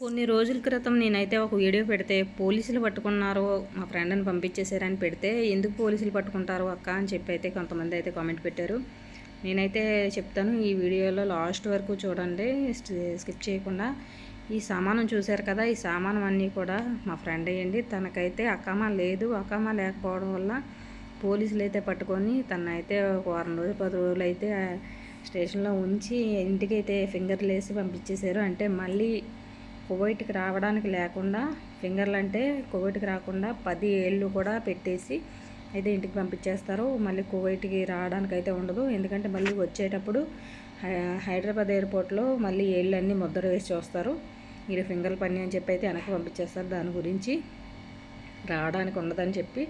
కొన్ని రోజుల క్రితం నేనైతే ఒక వీడియో పెడితే పోలీసులు పట్టుకున్నారు మా ఫ్రెండ్ని పంపించేశారని పెడితే ఎందుకు పోలీసులు పట్టుకుంటారు అక్క అని చెప్పి అయితే కొంతమంది అయితే కామెంట్ పెట్టారు. నేనైతే చెప్తాను ఈ వీడియోలో లాస్ట్ వరకు చూడండి స్కిప్ చేయకుండా. ఈ సామానం చూశారు కదా ఈ సామానం అన్నీ కూడా మా ఫ్రెండ్ అయ్యండి. తనకైతే అక్కమ్మ లేదు అక్కమ్మ లేకపోవడం వల్ల పోలీసులు అయితే పట్టుకొని తనైతే ఒక వారం రోజులు పది రోజులు అయితే స్టేషన్లో ఉంచి ఇంటికైతే ఫింగర్లు వేసి పంపించేశారు. అంటే మళ్ళీ కువైట్కి రావడానికి లేకుండా ఫింగర్లు అంటే కువైట్కి రాకుండా పది ఏళ్ళు కూడా పెట్టేసి అయితే ఇంటికి పంపించేస్తారు. మళ్ళీ కువైట్కి రావడానికి అయితే ఉండదు. ఎందుకంటే మళ్ళీ వచ్చేటప్పుడు హై- హైదరాబాద్ ఎయిర్పోర్ట్లో మళ్ళీ ఏళ్ళు అన్నీ ముద్ర వేసి చూస్తారు. మీరు ఫింగర్ పని అని చెప్పి అయితే వెనక్కి పంపించేస్తారు. దాని గురించి రావడానికి ఉండదని చెప్పి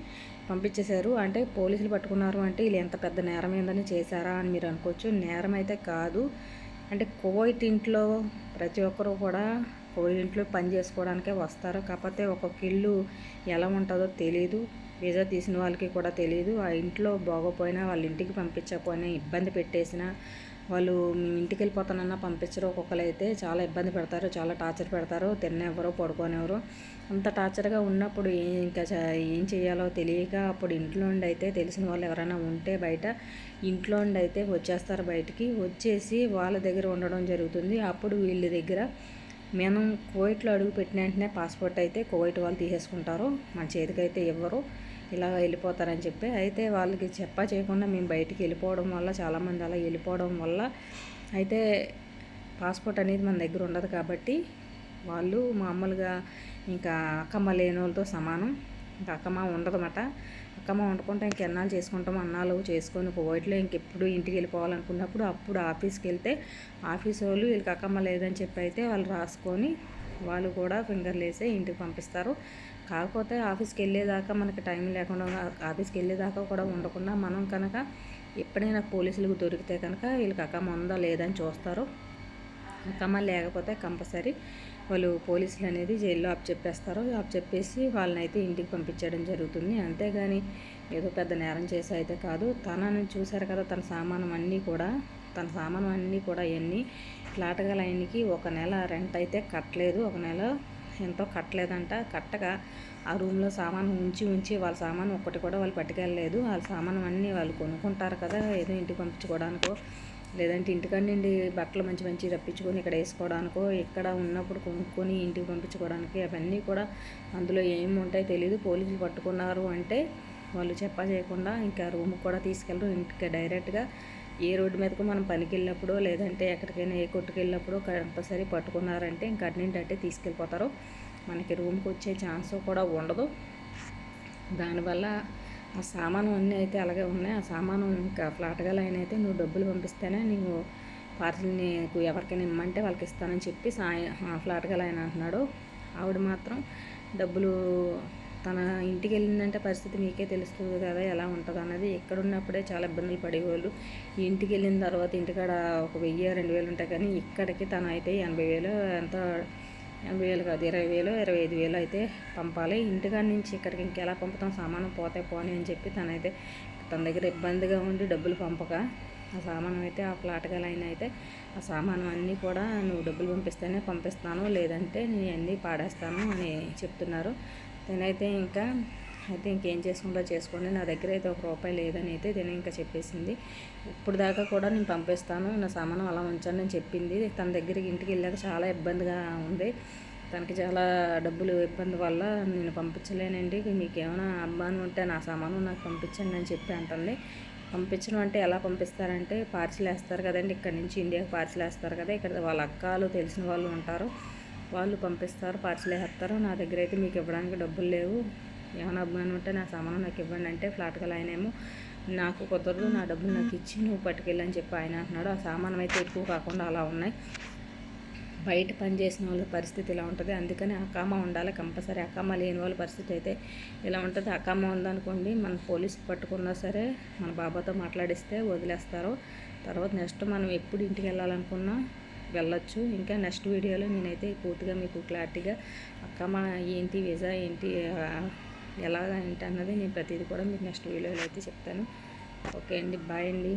పంపించేశారు. అంటే పోలీసులు పట్టుకున్నారు అంటే వీళ్ళు ఎంత పెద్ద నేరం ఏందని చేశారా అని మీరు అనుకోవచ్చు. నేరం అయితే కాదు. అంటే కోవైట్ ఇంట్లో ప్రతి ఒక్కరూ కూడా ఇంట్లో పని చేసుకోవడానికే వస్తారు. కాకపోతే ఒక్కొక్క ఇల్లు ఎలా ఉంటుందో తెలియదు వీజా తీసిన వాళ్ళకి కూడా తెలియదు ఆ ఇంట్లో బాగోపోయినా వాళ్ళ ఇంటికి పంపించకపోయినా ఇబ్బంది పెట్టేసినా వాళ్ళు మేము ఇంటికి వెళ్ళిపోతానన్నా పంపించరు. ఒక్కొక్కరు అయితే చాలా ఇబ్బంది పెడతారు చాలా టార్చర్ పెడతారు. తిన్నెవరు పడుకోనివ్వరు. అంత టార్చర్గా ఉన్నప్పుడు ఏ- ఇంకా ఏం చేయాలో తెలియక అప్పుడు ఇంట్లో నుండి అయితే తెలిసిన వాళ్ళు ఎవరైనా ఉంటే బయట ఇంట్లో నుండి అయితే వచ్చేస్తారు బయటికి. వచ్చేసి వాళ్ళ దగ్గర ఉండడం జరుగుతుంది. అప్పుడు వీళ్ళ దగ్గర మనం కువైట్లో అడుగు పెట్టిన వెంటనే పాస్పోర్ట్ అయితే కువైట్ వాళ్ళు తీసేసుకుంటారు. మన చేతికైతే ఇవ్వరు. ఇలా వెళ్ళిపోతారని చెప్పి అయితే వాళ్ళకి చెప్పా చేయకుండా మేము బయటికి వెళ్ళిపోవడం వల్ల చాలామంది అలా వెళ్ళిపోవడం వల్ల అయితే పాస్పోర్ట్ అనేది మన దగ్గర ఉండదు కాబట్టి వాళ్ళు మామూలుగా ఇంకా అక్కమ్మ లేని వాళ్ళతో సమానం. ఇంకా అక్కమ్మ ఉండదన్నమాట. అక్కమ్మ వండుకుంటే ఇంకెన్నాళ్ళు చేసుకుంటాం అన్నాలు చేసుకొని కువైట్లో ఇంకెప్పుడు ఇంటికి వెళ్ళిపోవాలనుకున్నప్పుడు అప్పుడు ఆఫీస్కి వెళ్తే ఆఫీస్ వాళ్ళు వీళ్ళకి అక్కమ్మ లేదని చెప్పి అయితే వాళ్ళు రాసుకొని వాళ్ళు కూడా ఫింగర్లు వేసి ఇంటికి పంపిస్తారు. కాకపోతే ఆఫీస్కి వెళ్ళేదాకా మనకి టైం లేకుండా ఆఫీస్కి వెళ్ళేదాకా కూడా ఉండకుండా మనం కనుక ఎప్పుడైనా పోలీసులకు దొరికితే కనుక వీళ్ళకి అక్కమ్మ ఉందా లేదని చూస్తారు. అక్కమ్మ లేకపోతే కంపల్సరీ వాళ్ళు పోలీసులు అనేది జైల్లో అప్ చెప్పేస్తారు చెప్పేసి వాళ్ళని అయితే ఇంటికి పంపించడం జరుగుతుంది. అంతేగాని ఏదో పెద్ద నేరం చేసి అయితే కాదు. తనని చూశారు కదా తన సామానం అన్నీ కూడా తన సామానం అన్నీ కూడా ఇవన్నీ ఫ్లాట్ గల ఆయనకి ఒక నెల రెంట్ అయితే కట్టలేదు. ఒక నెల ఎంతో కట్టలేదంట. కట్టగా ఆ రూమ్లో సామాను ఉంచి ఉంచి వాళ్ళ సామాను ఒక్కటి కూడా వాళ్ళు పట్టుకెళ్ళలేదు. వాళ్ళ సామాను అన్నీ వాళ్ళు కొనుక్కుంటారు కదా ఏదో ఇంటికి పంపించుకోవడానికో. లేదంటే ఇంటికాడ నుండి బట్టలు మంచి మంచి రప్పించుకొని ఇక్కడ వేసుకోవడానికో ఇక్కడ ఉన్నప్పుడు కొనుక్కొని ఇంటికి పంపించుకోవడానికి అవన్నీ కూడా అందులో ఏమి ఉంటాయో తెలియదు పోలీసులు పట్టుకున్నారు అంటే వాళ్ళు చెప్పా చేయకుండా ఇంకా రూమ్ కూడా తీసుకెళ్ళరు. ఇంటికి డైరెక్ట్గా ఏ రోడ్డు మీదకు మనం పనికి వెళ్ళినప్పుడు లేదంటే ఎక్కడికైనా ఏ కొట్టుకు వెళ్ళినప్పుడు కంపల్సరీ పట్టుకున్నారంటే ఇంకా అన్నింటి అంటే తీసుకెళ్ళిపోతారు. మనకి రూమ్కి వచ్చే ఛాన్స్ కూడా ఉండదు. దానివల్ల ఆ సామాను అన్నీ అయితే అలాగే ఉన్నాయి. ఆ సామాను ఇంకా ఫ్లాట్గా లైన్ అయితే నువ్వు డబ్బులు పంపిస్తేనే నీవు పార్సిల్ నీకు ఎవరికైనా ఇమ్మంటే వాళ్ళకి ఇస్తానని చెప్పి సాయ ఫ్లాట్గా లైన్ అంటున్నాడు. ఆవిడ మాత్రం డబ్బులు తన ఇంటికి వెళ్ళిందంటే పరిస్థితి మీకే తెలుస్తుంది కదా ఎలా ఉంటుంది అన్నది ఎక్కడున్నప్పుడే చాలా ఇబ్బందులు పడేవాళ్ళు. ఇంటికి వెళ్ళిన తర్వాత ఇంటికాడ ఒక వెయ్యి రెండు వేలు ఉంటాయి కానీ ఇక్కడికి తను అయితే ఎనభై వేలు ఎంత ఎనభై వేలు కాదు ఇరవై వేలు ఇరవై ఐదు వేలు అయితే పంపాలి. ఇంటికాడ నుంచి ఇక్కడికి ఇంకెలా పంపుతాం? సామానం పోతే పోనీ అని చెప్పి తనైతే తన దగ్గర ఇబ్బందిగా ఉండి డబ్బులు పంపక ఆ సామానం అయితే ఆ ఫ్లాట్గా లైన్ అయితే ఆ సామానం అన్నీ కూడా నువ్వు డబ్బులు పంపిస్తేనే పంపిస్తాను లేదంటే నేను అన్నీ పాడేస్తాను అని చెప్తున్నారు. నేనైతే ఇంకా అయితే ఇంకేం చేసుకుంటా చేసుకోండి. నా దగ్గర అయితే ఒక రూపాయి లేదని అయితే తిని ఇంకా చెప్పేసింది. ఇప్పుడు దాకా కూడా నేను పంపిస్తాను. నా సామానం అలా ఉంచండి అని చెప్పింది. తన దగ్గరికి ఇంటికి వెళ్ళాక చాలా ఇబ్బందిగా ఉంది. తనకి చాలా డబ్బులు ఇబ్బంది వల్ల నేను పంపించలేనండి. మీకు ఏమైనా అమ్మాను ఉంటే నా సామాను నాకు పంపించండి అని చెప్పి అంటుంది. పంపించడం అంటే ఎలా పంపిస్తారంటే పార్సిల్ వేస్తారు కదండి. ఇక్కడ నుంచి ఇండియాకి పార్సిల్ వేస్తారు కదా. ఇక్కడ వాళ్ళ అక్కలు తెలిసిన వాళ్ళు ఉంటారు. వాళ్ళు పంపిస్తారు పార్సిల్ వేస్తారు. నా దగ్గర అయితే మీకు ఇవ్వడానికి డబ్బులు లేవు. ఏమైనా అభిమానం ఉంటే నా సామాను నాకు ఇవ్వండి అంటే ఫ్లాట్గా ఆయన ఏమో నాకు కుదరదు నా డబ్బులు నాకు ఇచ్చి నువ్వు పట్టుకెళ్ళని చెప్పి ఆయన అంటున్నాడు. ఆ సామానం అయితే ఎక్కువ కాకుండా అలా ఉన్నాయి. బయట పని చేసిన వాళ్ళ పరిస్థితి ఇలా ఉంటుంది. అందుకని అకామ ఉండాలి కంపల్సరీ. అకామ లేని వాళ్ళ పరిస్థితి అయితే ఇలా ఉంటుంది. అకామ ఉందనుకోండి మన పోలీస్ పట్టుకున్నా సరే మన బాబాతో మాట్లాడిస్తే వదిలేస్తారు. తర్వాత నెక్స్ట్ మనం ఎప్పుడు ఇంటికి వెళ్ళాలనుకున్నా వెళ్ళొచ్చు. ఇంకా నెక్స్ట్ వీడియోలో నేనైతే పూర్తిగా మీకు క్లారిటీగా అక్కమ్మ ఏంటి వీసా ఏంటి ఆ, ఎలాగ ఏంటి అన్నది నేను ప్రతిదీ కూడా మీకు నెక్స్ట్ వీడియోలో అయితే చెప్తాను. ఓకే అండి బాయ్ అండి.